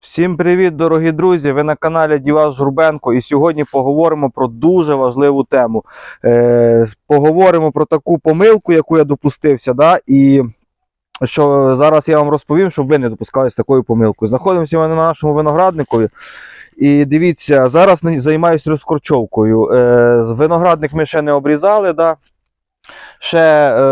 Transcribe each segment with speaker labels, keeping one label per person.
Speaker 1: Всім привіт, дорогі друзі! Ви на каналі Дівас Журбенко, і сьогодні поговоримо про дуже важливу тему. Е, поговоримо про таку помилку, яку я допустився, да, і що зараз я вам розповім, щоб ви не допускалися такою помилкою. Знаходимося ми на нашому виноградникові. І дивіться, зараз займаюся розкорчовкою. Е, виноградник ми ще не обрізали, да. Ще е,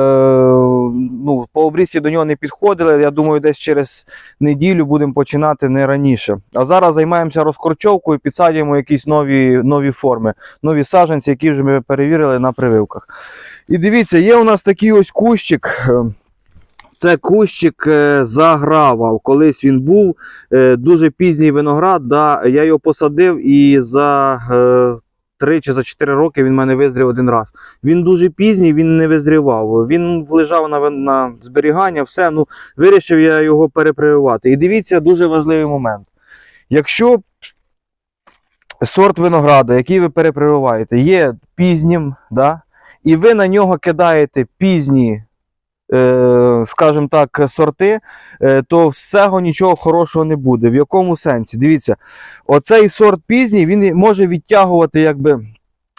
Speaker 1: ну, по обрізці до нього не підходили. Я думаю, десь через неділю будемо починати не раніше. А зараз займаємося розкорчовкою, підсадюємо якісь нові, нові форми, нові саджанці, які вже ми перевірили на прививках. І дивіться, є у нас такий ось кущик. Це кущик е, загравав. Колись він був е, дуже пізній виноград. Да, я його посадив і за е, 3 чи за 4 роки він в мене визрів один раз. Він дуже пізній, він не визрівав. Він лежав на, на зберігання, все. Ну, вирішив я його перепрививати. І дивіться, дуже важливий момент. Якщо сорт винограду, який ви перепрививаєте, є пізнім, да, і ви на нього кидаєте пізні, скажімо так, сорти, е, то всього нічого хорошого не буде. В якому сенсі? Дивіться, оцей сорт пізній він може відтягувати, якби.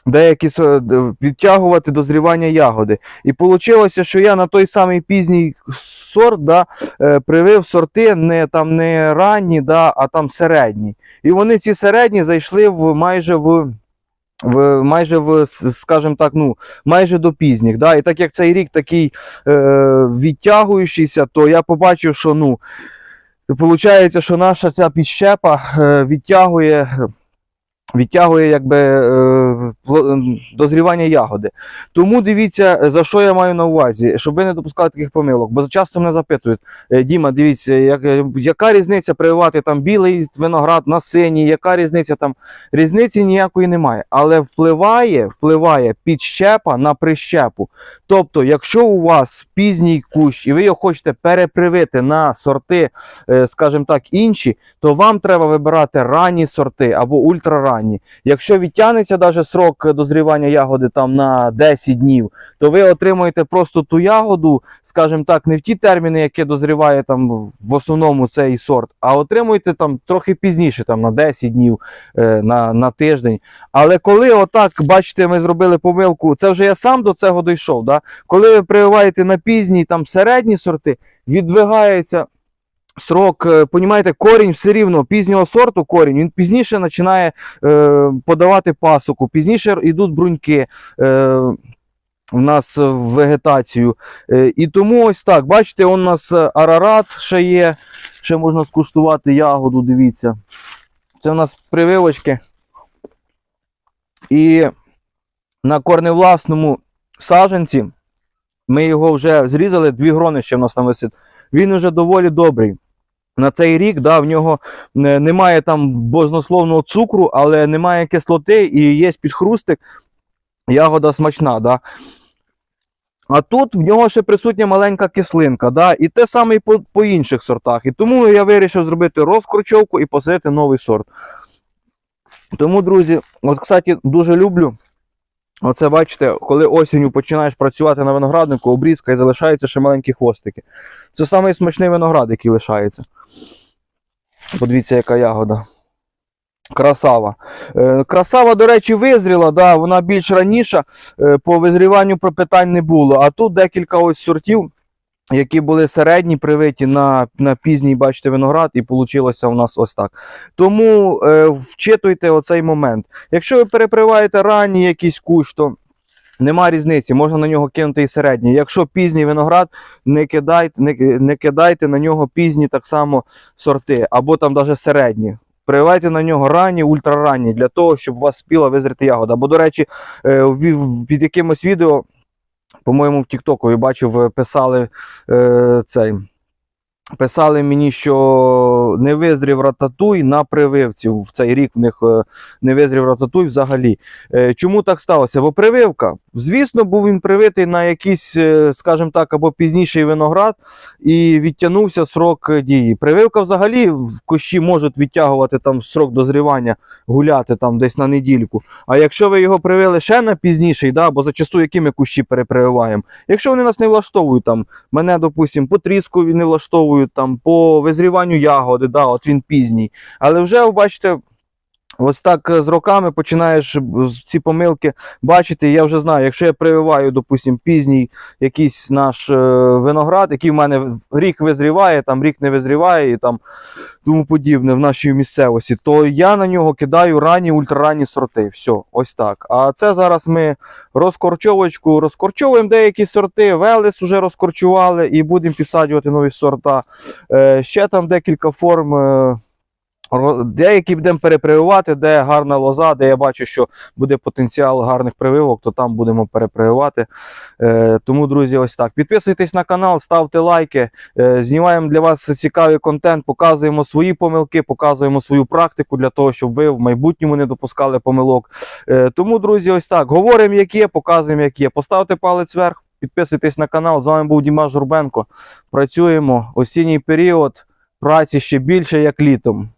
Speaker 1: Деякі відтягувати дозрівання ягоди. І вийшло, що я на той самий пізній сорт да, е, привив сорти не там не ранні, да, а там середні. І вони ці середні зайшли в майже в. В, майже в, скажімо так, ну, майже до пізніх. Да? І так як цей рік такий е, відтягуючийся, то я побачив, що ну, виходить, що наша ця підщепа е, відтягує, відтягує якби, е, ем, дозрівання ягоди. Тому дивіться, за що я маю на увазі, щоб ви не допускали таких помилок. Бо часто мене запитують, «Е, Діма, дивіться, як, е, яка різниця прививати там білий виноград на синій, яка різниця там. Різниці ніякої немає. Але впливає, впливає підщепа на прищепу. Тобто, якщо у вас пізній кущ і ви його хочете перепривити на сорти, е, скажімо так, інші, то вам треба вибирати ранні сорти або ультраранні. Якщо відтягнеться навіть срок дозрівання ягоди там на 10 днів, то ви отримуєте просто ту ягоду, скажімо так, не в ті терміни, які дозріває там в основному цей сорт, а отримуєте там трохи пізніше, там на 10 днів, е, на, на тиждень. Але коли отак, бачите, ми зробили помилку, це вже я сам до цього дійшов. Да? Коли ви прививаєте на пізні там середні сорти, відвигається срок, е, понімаєте, корінь все рівно пізнього сорту корінь, він пізніше починає е, подавати пасоку, пізніше йдуть бруньки. Е, у нас в вегетацію. Е, І тому ось так, бачите, у нас е, арарат ще є, ще можна скуштувати ягоду, дивіться. Це у нас прививочки. І на корневласному саджанці ми його вже зрізали, дві грони ще в нас там висить. Він вже доволі добрий. На цей рік да, в нього е, немає там бознословного цукру, але немає кислоти і є підхрустик. Ягода смачна. Да. А тут в нього ще присутня маленька кислинка, да, і те саме і по, по інших сортах. І тому я вирішив зробити розкручовку і посадити новий сорт. Тому, друзі, от, кстати, дуже люблю. Оце бачите, коли осінню починаєш працювати на винограднику, обрізка і залишаються ще маленькі хвостики. Це самий виноград, який лишається. Подивіться, яка ягода. Красава. Е, красава, до речі, визріла, да, вона більш раніша. Е, по визріванню про питань не було. А тут декілька ось сортів, які були середні, привиті на, на пізній, бачите, виноград, і вийшло у нас ось так. Тому е, вчитуйте оцей момент. Якщо ви переприваєте ранній якийсь кущ, то нема різниці, можна на нього кинути і середній. Якщо пізній виноград, не кидайте, не, не кидайте на нього пізні так само сорти, або там навіть середні. Прививайте на нього ранні, ультраранні, для того, щоб у вас спіла визріти ягода. Бо, до речі, е, під якимось відео, по-моєму, в Тіктоку я бачив, е, писали е, цей. Писали мені, що не визрів рататуй на прививці. В цей рік в них е, не визрів рататуй взагалі. Е, Чому так сталося? Бо прививка, звісно, був він привитий на якийсь, е, скажімо так, або пізніший виноград і відтягнувся срок дії. Прививка взагалі в кущі можуть відтягувати там срок дозрівання, гуляти там десь на недільку. А якщо ви його привили ще на пізніший, да, бо зачасту які ми кущі перепрививаємо, якщо вони нас не влаштовують, там мене, допустимо, по тріску не влаштовують, там по визріванню ягоди, да, от він пізній. Але вже ви бачите. Ось так е, з роками починаєш е, ці помилки бачити. Я вже знаю, якщо я прививаю, допустим, пізній якийсь наш е, виноград, який в мене рік визріває, там рік не визріває і там тому подібне в нашій місцевості, то я на нього кидаю ранні ультраранні сорти. Все, ось так. А це зараз ми розкорчовочку розкорчовуємо деякі сорти, велес вже розкорчували і будемо підсаджувати нові сорта. Ще там декілька форм. Деякі будемо перепрививати, де гарна лоза, де я бачу, що буде потенціал гарних прививок, то там будемо перепрививати. Е, тому, друзі, ось так. Підписуйтесь на канал, ставте лайки. Е, Знімаємо для вас цікавий контент, показуємо свої помилки, показуємо свою практику для того, щоб ви в майбутньому не допускали помилок. Е, Тому, друзі, ось так. Говоримо, як є, показуємо, як є. Поставте палець вверх, підписуйтесь на канал. З вами був Дімаш Журбенко. Працюємо. Осінній період. Праці ще більше, як літом.